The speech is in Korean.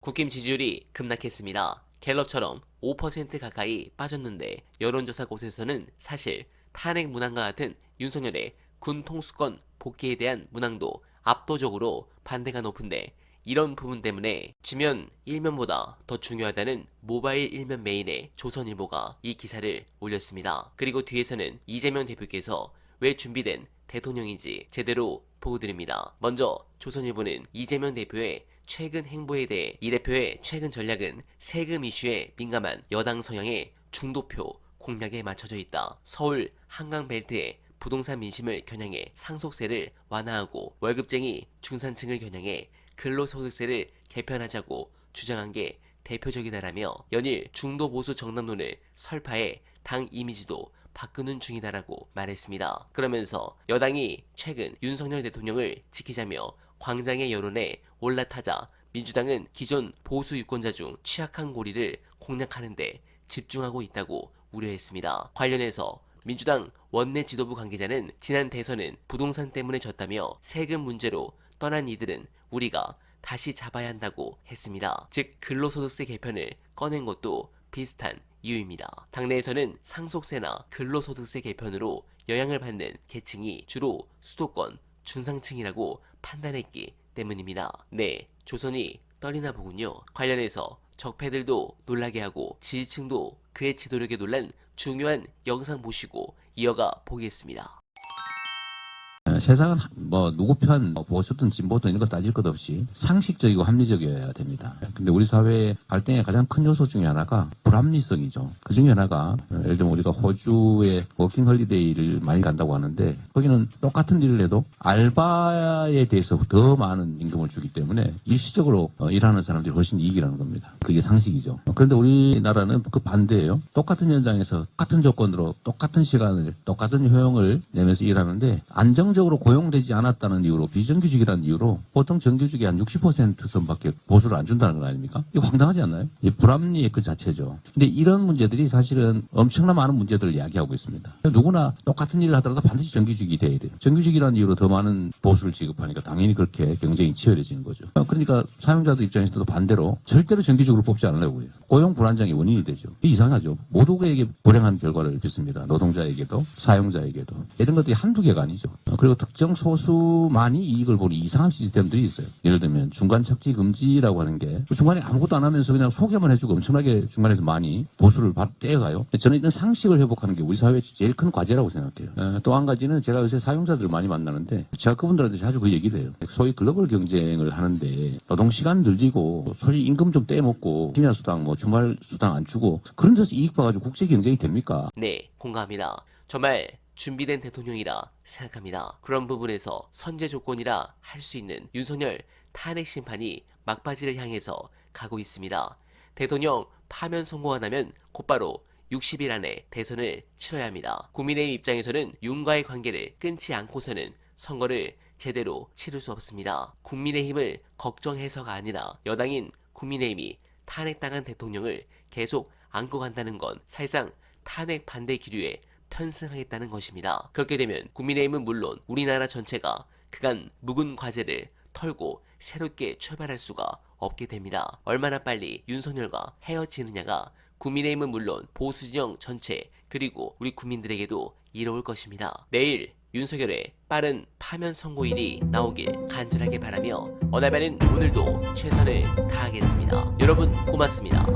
국힘 지지율이 급락했습니다. 갤럽처럼 5% 가까이 빠졌는데 여론조사 곳에서는 사실 탄핵 문항과 같은 윤석열의 군 통수권 복귀에 대한 문항도 압도적으로 반대가 높은데 이런 부분 때문에 지면 일면보다 더 중요하다는 모바일 일면 메인의 조선일보가 이 기사를 올렸습니다. 그리고 뒤에서는 이재명 대표께서 왜 준비된 대통령인지 제대로 보고 드립니다. 먼저 조선일보는 이재명 대표의 최근 행보에 대해 이 대표의 최근 전략은 세금 이슈에 민감한 여당 성향의 중도표 공략에 맞춰져 있다. 서울 한강 벨트의 부동산 민심을 겨냥해 상속세를 완화하고 월급쟁이 중산층을 겨냥해 근로소득세를 개편하자고 주장한 게 대표적이다라며 연일 중도 보수 정당론을 설파해 당 이미지도 바꾸는 중이다라고 말했습니다. 그러면서 여당이 최근 윤석열 대통령을 지키자며 광장의 여론에 올라타자 민주당은 기존 보수 유권자 중 취약한 고리를 공략하는데 집중하고 있다고 우려했습니다. 관련해서 민주당 원내 지도부 관계자는 지난 대선은 부동산 때문에 졌다며 세금 문제로 떠난 이들은 우리가 다시 잡아야 한다고 했습니다. 즉 근로소득세 개편을 꺼낸 것도 비슷한 이유입니다. 당내에서는 상속세나 근로소득세 개편으로 영향을 받는 계층이 주로 수도권 중상층이라고 판단했기 때문입니다. 네, 조선이 떨리나 보군요. 관련해서 적폐들도 놀라게 하고 지지층도 그의 지도력에 놀란 중요한 영상 보시고 이어가 보겠습니다. 어, 세상은 뭐 누구 편뭐 보수든 진보든 이런 거 따질 것 없이 상식적이고 합리적이어야 됩니다. 근데 우리 사회의 갈등의 가장 큰 요소 중에 하나가 불합리성이죠. 그 중에 하나가 어, 예를 들면 우리가 호주의 워킹 헐리데이를 많이 간다고 하는데 거기는 똑같은 일을 해도 알바에 대해서 더 많은 임금을 주기 때문에 일시적으로 어, 일하는 사람들이 훨씬 이익이라는 겁니다. 그게 상식이죠. 그런데 우리나라는 그 반대예요. 똑같은 현장에서 똑같은 조건으로 똑같은 시간을 똑같은 효용을 내면서 일하는데 안정적으로 고용되지 않았다는 이유로 비정규직이라는 이유로 보통 정규직이 한60% 선밖에 보수를 안 준다는 건 아닙니까? 이거 황당하지 않나요? 이 불합리의 그 자체죠. 근데 이런 문제들이 사실은 엄청나 많은 문제들을 이야기하고 있습니다. 누구나 똑같은 일을 하더라도 반드시 정규직이 돼야 돼요. 정규직이라는 이유로 더 많은 보수를 지급하니까 당연히 그렇게 경쟁이 치열해지는 거죠. 그러니까 사용자들 입장에서도 반대로 절대로 정규직으로 뽑지 않으려고 해요. 고용 불안정의 원인이 되죠. 이상하죠. 모두에게 불행한 결과를 빚습니다. 노동자에게도 사용자에게도 이런 것들이 한두 개가 아니죠. 그리고 특정 소수만이 이익을 보는 이상한 시스템들이 있어요. 예를 들면 중간 착지 금지라고 하는 게 중간에 아무것도 안 하면서 그냥 소개만 해주고 엄청나게 중간에서 많이 보수를 받 떼어가요. 저는 이런 상식을 회복하는 게 우리 사회의 제일 큰 과제라고 생각해요. 또 한 가지는 제가 요새 사용자들을 많이 만나는데 제가 그분들한테 자주 그 얘기를 해요. 소위 글로벌 경쟁을 하는데 노동 시간 늘리고 솔직히 임금 좀 떼먹고 심야 수당 뭐 주말 수당 안 주고 그런 데서 이익 봐가지고 국제 경쟁이 됩니까? 네, 공감합니다. 정말 준비된 대통령이라 생각합니다. 그런 부분에서 선제 조건이라 할 수 있는 윤석열 탄핵 심판이 막바지를 향해서 가고 있습니다. 대통령 파면 선고가 나면 곧바로 60일 안에 대선을 치러야 합니다. 국민의힘 입장에서는 윤과의 관계를 끊지 않고서는 선거를 제대로 치를 수 없습니다. 국민의힘을 걱정해서가 아니라 여당인 국민의힘이 탄핵당한 대통령을 계속 안고 간다는 건 사실상 탄핵 반대 기류에 편승하겠다는 것입니다. 그렇게 되면 국민의힘은 물론 우리나라 전체가 그간 묵은 과제를 털고 새롭게 출발할 수가 없게 됩니다. 얼마나 빨리 윤석열과 헤어지느냐가 국민의힘은 물론 보수 진영 전체 그리고 우리 국민들에게도 이로울 것입니다. 내일 윤석열의 빠른 파면 선고일이 나오길 간절하게 바라며 어나바는 오늘도 최선을 다하겠습니다. 여러분 고맙습니다.